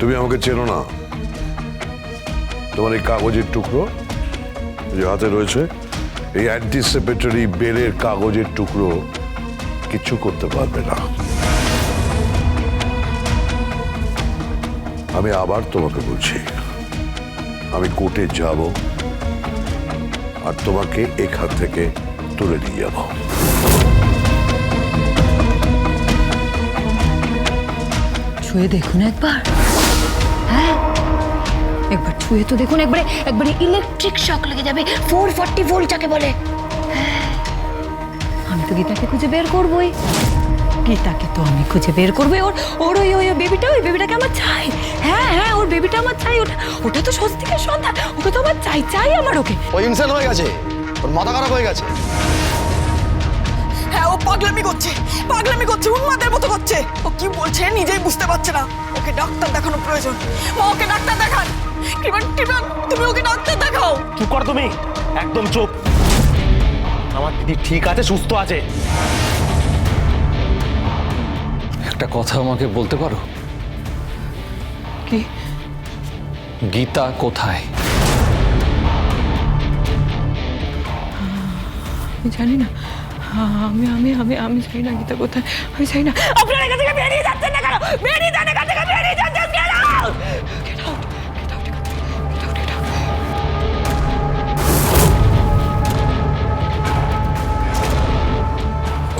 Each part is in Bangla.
তুমি আমাকে চেনো না। তোমার এই কাগজের টুকরো যে হাতে রয়েছে, এই অ্যান্টিসিপেটরি বেলের কাগজের টুকরো কিচ্ছু করতে পারবে না। আমি আবার তোমাকে বলছি, আমি কোর্টে যাব আর তোমাকে এখান থেকে তুলে নিয়ে যাব। ছুঁয়ে দেখুন একবার। একবার ছুঁয়ে তো দেখুন, একবারে একবারে ইলেকট্রিক শক লেগে যাবে। ফোর ফর্টি ভোল্ট যাকে বলে। আমি তো গীতাকে খুঁজে বের করবই। গীতাকে তো আমি খুঁজে বের করব ওর ওর ওই ওই বেবিটা ওই বেবিটাকে আমার চাই। হ্যাঁ হ্যাঁ ওর বেবিটা আমার চাই। ওটা ওটা তো স্বস্তিকের সন্তান ওকে তো আমার চাই চাই আমার ওকে। ও ইনসেন হয়ে গেছে। ওর মাথা খারাপ হয়ে গেছে। হ্যাঁ ও পাগলামি করছে পাগলামি করছে উন্মাদের মতো করছে। ও কি বলছে নিজেই বুঝতে পারছে না। ওকে ডাক্তার দেখানো প্রয়োজন। মা ওকে ডাক্তার দেখান। কৃপন কৃপন তুমি ওকে ডাক্তার দেখাও। চুপ কর তুমি। একদম চুপ। আমার দিদি ঠিক আছে সুস্থ আছে। একটা কথা আমাকে বলতে পারো? কি? গীতা কোথায়? আমি জানি না। আমি আমি আমি আমি জানি না গীতা কোথায় আমি জানি না আপনারা এখান থেকে বেরিয়ে যাচ্ছেন না কেন বেরিয়ে যান এখান থেকে বেরিয়ে যান just get out! Get out! Get out, get out, get out, get out.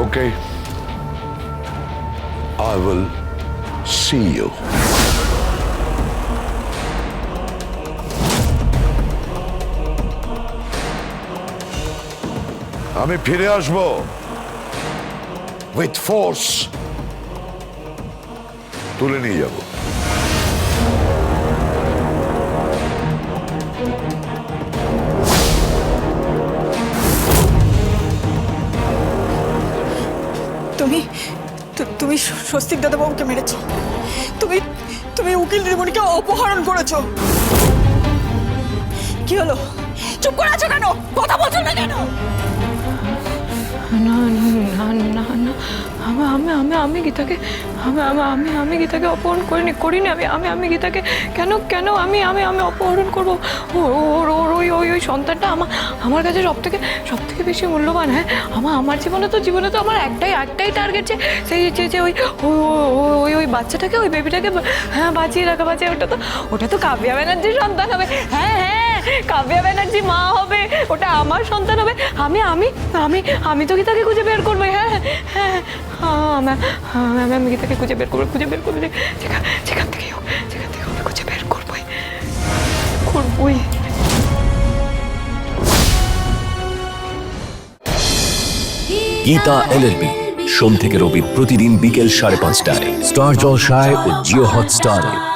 Okay. I will see you. আমি ফিরে আসব। উইথ ফোর্স তুলে নিয়ে যাব। তুমি তুমি স্বস্তিক দাদাবাবুকে মেরেছো। তুমি তুমি উকিল দিদিমণিকে অপহরণ করেছ। কি হলো? চুপ করে আছো কেন? কথা বলছো না কেন? না না না না আমি আমি আমি আমি গীতাকে, আমি আমি আমি আমি গীতাকে অপহরণ করিনি করিনি আমি আমি আমি গীতাকে। কেন কেন আমি আমি আমি অপহরণ করব? ওর ওর ওই ওই ওই সন্তানটা আমার আমার কাছে সব থেকে সব থেকে বেশি মূল্যবান হ্যাঁ? আমার আমার জীবনে তো জীবনে তো আমার একটাই একটাই টার্গেট যে সেই যে যে ওই- ওই ওই বাচ্চাটাকে, ওই বেবিটাকে হ্যাঁ বাঁচিয়ে রাখা, বাঁচিয়ে ওটা তো ওটা তো কাব্যা ব্যানার্জির সন্তান হবে। হ্যাঁ হ্যাঁ। কাব্যা ব্যানার্জি মা হবে? ওটা আমার সন্তান হবে। আমি আমি আমি আমি তো গীতাকে খুঁজে বের করব। হ্যাঁ হ্যাঁ হ্যাঁ আমি আমি আমি গীতাকে খুঁজে বের করব, খুঁজে বের করব যেখান যেখান থেকে হোক, যেখান থেকে আমি খুঁজে বের করবোই। করবোই। গীতা এলএলবি, সোম থেকে রবি প্রতিদিন বিকেল সাড়ে পাঁচটায়। স্টার জলসায় ও জিও হটস্টারে।